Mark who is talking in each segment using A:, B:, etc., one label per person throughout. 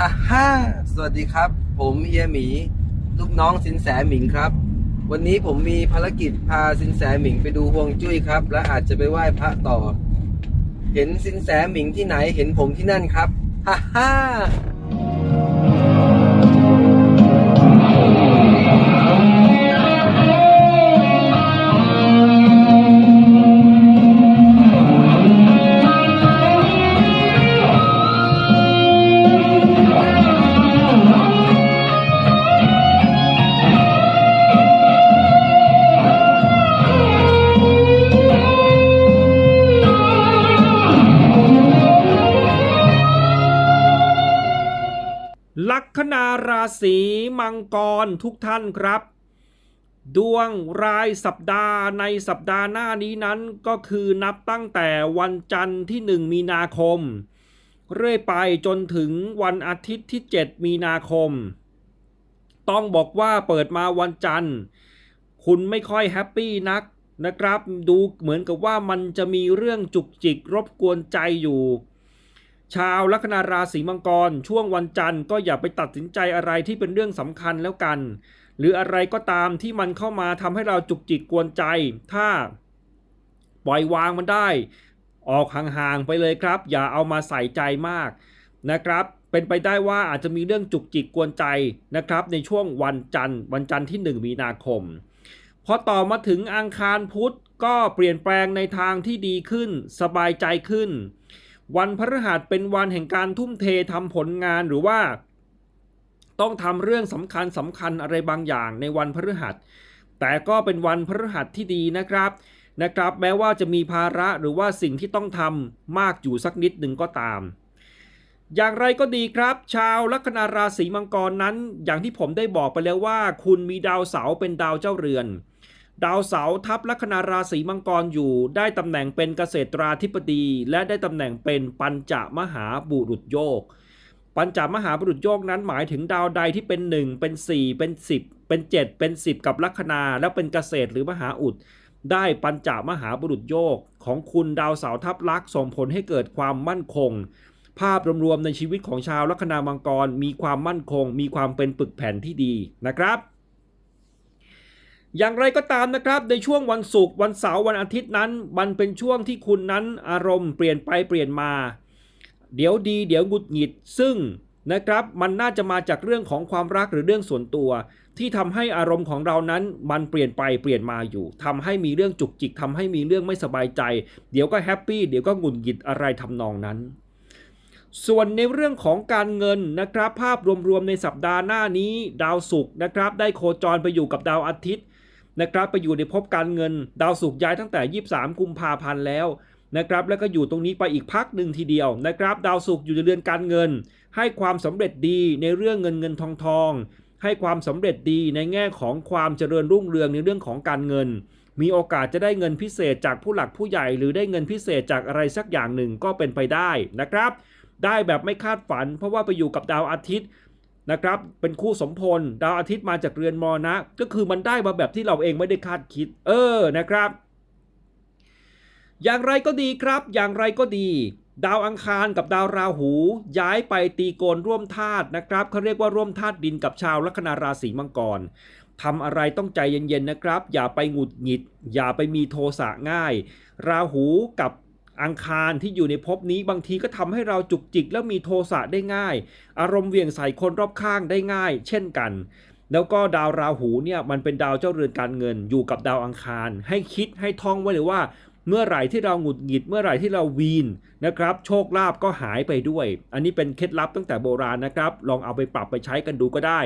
A: ฮ่าฮ่าสวัสดีครับ ผมเฮียหมี ลูกน้องสินแสหมิงครับ วันนี้ผมมีภารกิจพาสินแสหมิงไปดูฮวงจุ้ยครับ และอาจจะไปไหว้พระต่อ เห็นสินแสหมิงที่ไหนเห็นผมที่นั่นครับฮ่าฮ่า
B: ลัคนาราศีมังกรทุกท่านครับ ดวงรายสัปดาห์ในสัปดาห์หน้านี้นั้นก็คือนับตั้งแต่วันจันทร์ที่ 1 มีนาคม เรื่อยไปจนถึงวันอาทิตย์ที่ 7 มีนาคม ต้องบอกว่าเปิดมาวันจันทร์ คุณไม่ค่อยแฮปปี้นักนะครับ ดูเหมือนกับว่ามันจะมีเรื่องจุกจิกรบกวนใจอยู่ ชาวลัคนาราศีมังกร ช่วงวันจันทร์ก็อย่าไปตัดสินใจอะไรที่เป็นเรื่องสำคัญแล้วกัน หรืออะไรก็ตามที่มันเข้ามาทำให้เราจุกจิกกวนใจ ถ้าปล่อยวางมันได้ ออกห่างๆไปเลยครับ อย่าเอามาใส่ใจมากนะครับ เป็นไปได้ว่าอาจจะมีเรื่องจุกจิกกวนใจนะครับ ในช่วงวันจันทร์ วันจันทร์ที่ 1 มีนาคมพอต่อมาถึงอังคารพุธก็เปลี่ยนแปลงในทางที่ดีขึ้น สบายใจขึ้น วันพฤหัสเป็นวันแห่งการทุ่มเททำผลงานหรือว่าต้องทำเรื่องสำคัญสำคัญอะไรบางอย่างในวันพฤหัส แต่ก็เป็นวันพฤหัสที่ดีนะครับนะครับ แม้ว่าจะมีภาระหรือว่าสิ่งที่ต้องทำมากอยู่สักนิดหนึ่งก็ตาม อย่างไรก็ดีครับ ชาวลัคนาราศีมังกรนั้น อย่างที่ผมได้บอกไปแล้วว่า คุณมีดาวเสาเป็นดาวเจ้าเรือน ดาวเสาร์ทับลัคนาราศีมังกรอยู่ ได้ตำแหน่งเป็นเกษตราธิบดี และได้ตำแหน่งเป็นปัญจมหาบุรุษโยก ปัญจมหาบุรุษโยกนั้นหมายถึงดาวใดที่เป็น 1 เป็น 4 เป็น 10 เป็น 7 เป็น 10 กับลัคนาแล้วเป็นเกษตรหรือมหาอุด ได้ปัญจมหาบุรุษโยก ของคุณดาวเสาร์ทับลักษ์ส่งผลให้เกิดความมั่นคง ภาพรวมๆในชีวิตของชาวลัคนามังกรมีความมั่นคง มีความเป็นปึกแผ่นที่ดีนะครับ อย่างไรก็ตามนะครับ ในช่วงวันศุกร์วันเสาร์วันอาทิตย์นั้น มันเป็นช่วงที่คุณนั้นอารมณ์เปลี่ยนไปเปลี่ยนมา เดี๋ยวดี เดี๋ยวหงุดหงิดซึ่งนะครับ มันน่าจะมาจากเรื่องของความรักหรือเรื่องส่วนตัว ที่ทำให้อารมณ์ของเรานั้นมันเปลี่ยนไปเปลี่ยนมาอยู่ทำให้มีเรื่องจุกจิกทำให้มีเรื่องไม่สบายใจ เดี๋ยวก็แฮปปี้เดี๋ยวก็หงุดหงิดอะไรทำนองนั้น ส่วนในเรื่องของการเงินนะครับ ภาพรวมๆในสัปดาห์หน้านี้ ดาวศุกร์นะครับ ได้โคจรไปอยู่กับดาวอาทิตย์ นะครับไปอยู่ในภพการเงิน ดาวศุกย้ายตั้งแต่ 23 กุมภาพันธ์แล้วนะครับแล้วก็อยู่ตรงนี้ไปอีกพักหนึ่งทีเดียวนะครับดาวศุกร์อยู่ในเรือนการเงิน ให้ความสำเร็จดีในเรื่องเงินเงินทองทอง ให้ความสำเร็จดีในแง่ของความเจริญรุ่งเรืองในเรื่องของการเงิน มีโอกาสจะได้เงินพิเศษจากผู้หลักผู้ใหญ่ หรือได้เงินพิเศษจากอะไรสักอย่างหนึ่งก็เป็นไปได้นะครับ ได้แบบไม่คาดฝัน เพราะว่าไปอยู่กับดาวอาทิตย์ นะครับเป็นคู่สมพลดาวอาทิตย์มาจากเรือนมรณะ ก็คือมันได้มาแบบที่เราเองไม่ได้คาดคิด เออนะครับ อย่างไรก็ดีครับ อย่างไรก็ดี ดาวอังคารกับดาวราหู ย้ายไปตีโกนร่วมธาตุนะครับเขาเรียกว่าร่วมธาตุดินกับชาวลัคนาราศีมังกรทำอะไรต้องใจเย็นๆนะครับ อย่าไปหงุดหงิด อย่าไปมีโทสะง่าย ราหูกับ อังคารที่อยู่ในภพนี้บางทีก็ทำให้เราจุกจิกแล้วมีโทสะได้ง่าย อารมณ์เหวี่ยงใส่คนรอบข้างได้ง่าย เช่นกัน แล้วก็ดาวราหูเนี่ยมันเป็นดาวเจ้าเรือนการเงินอยู่กับดาวอังคาร ให้คิดให้ท่องไว้เลยว่า เมื่อไหร่ที่เราหงุดหงิด เมื่อไหร่ที่เราวีนนะครับ โชคลาภก็หายไปด้วย อันนี้เป็นเคล็ดลับตั้งแต่โบราณนะครับ ลองเอาไปปรับไปใช้กันดูก็ได้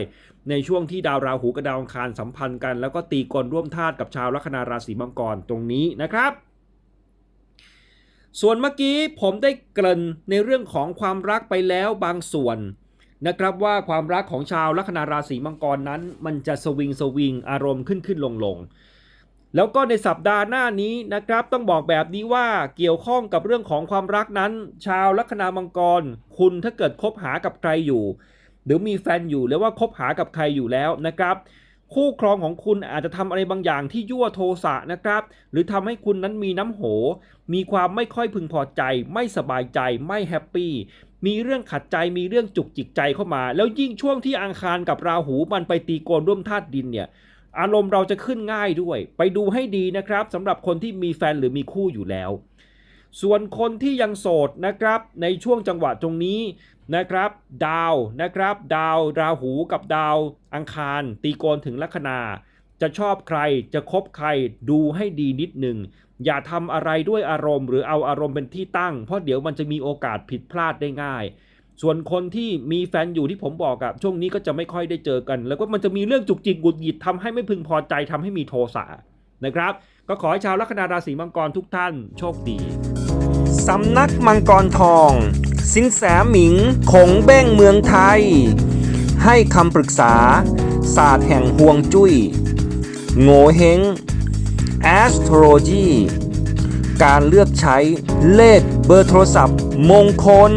B: ในช่วงที่ดาวราหูกับดาวอังคารสัมพันธ์กัน แล้วก็ตีกลร่วมธาตุกับชาวลัคนาราศีมังกรตรงนี้นะครับ ส่วนเมื่อกี้ผมได้เกริ่นในเรื่องของความรักไปแล้วบางส่วนนะครับว่าความรักของชาวลัคนาราศีมังกรนั้น มันจะสวิงสวิงอารมณ์ขึ้นขึ้นลงลงแล้วก็ในสัปดาห์หน้านี้นะครับต้องบอกแบบนี้ว่าเกี่ยวข้องกับเรื่องของความรักนั้น ชาวลัคนามังกร คุณถ้าเกิดคบหากับใครอยู่ หรือมีแฟนอยู่หรือว่าคบหากับใครอยู่แล้วนะครับ คู่ครองของคุณอาจจะทำอะไรบางอย่างที่ยั่วโทสะนะครับ หรือทำให้คุณนั้นมีน้ำโห มีความไม่ค่อยพึงพอใจ ไม่สบายใจไม่แฮปปี้มีเรื่องขัดใจมีเรื่องจุกจิกใจเข้ามา แล้วยิ่งช่วงที่อังคารกับราหูมันไปตีโกนร่วมธาตุดินเนี่ยอารมณ์เราจะขึ้นง่ายด้วย ไปดูให้ดีนะครับสำหรับคนที่มีแฟนหรือมีคู่อยู่แล้ว ส่วนคนที่ยังโสดนะครับ ในช่วงจังหวะตรงนี้ นะครับดาวนะครับดาวราหูกับดาวอังคาร ตีโกนถึงลัคนา จะชอบใครจะคบใครดูให้ดีนิดหนึ่ง อย่าทำอะไรด้วยอารมณ์ หรือเอาอารมณ์เป็นที่ตั้ง เพราะเดี๋ยวมันจะมีโอกาสผิดพลาดได้ง่าย ส่วนคนที่มีแฟนอยู่ที่ผมบอกอะช่วงนี้ก็จะไม่ค่อยได้เจอกัน แล้วก็มันจะมีเรื่องจุกจิกหงุดหงิดทำให้ไม่พึงพอใจทำให้มีโทสะนะครับ ก็ขอให้ชาวลัคนาราศีมังกรทุกท่านโชคดีสำนักมังกรทอง สินแสหมิงคงเบ้งเมืองไทย ให้คำปรึกษา ศาสตร์แห่งห่วงจุย้ย โง่เฮง astrology การเลือกใช้เลขเบอร์โทรศัพท์มงคล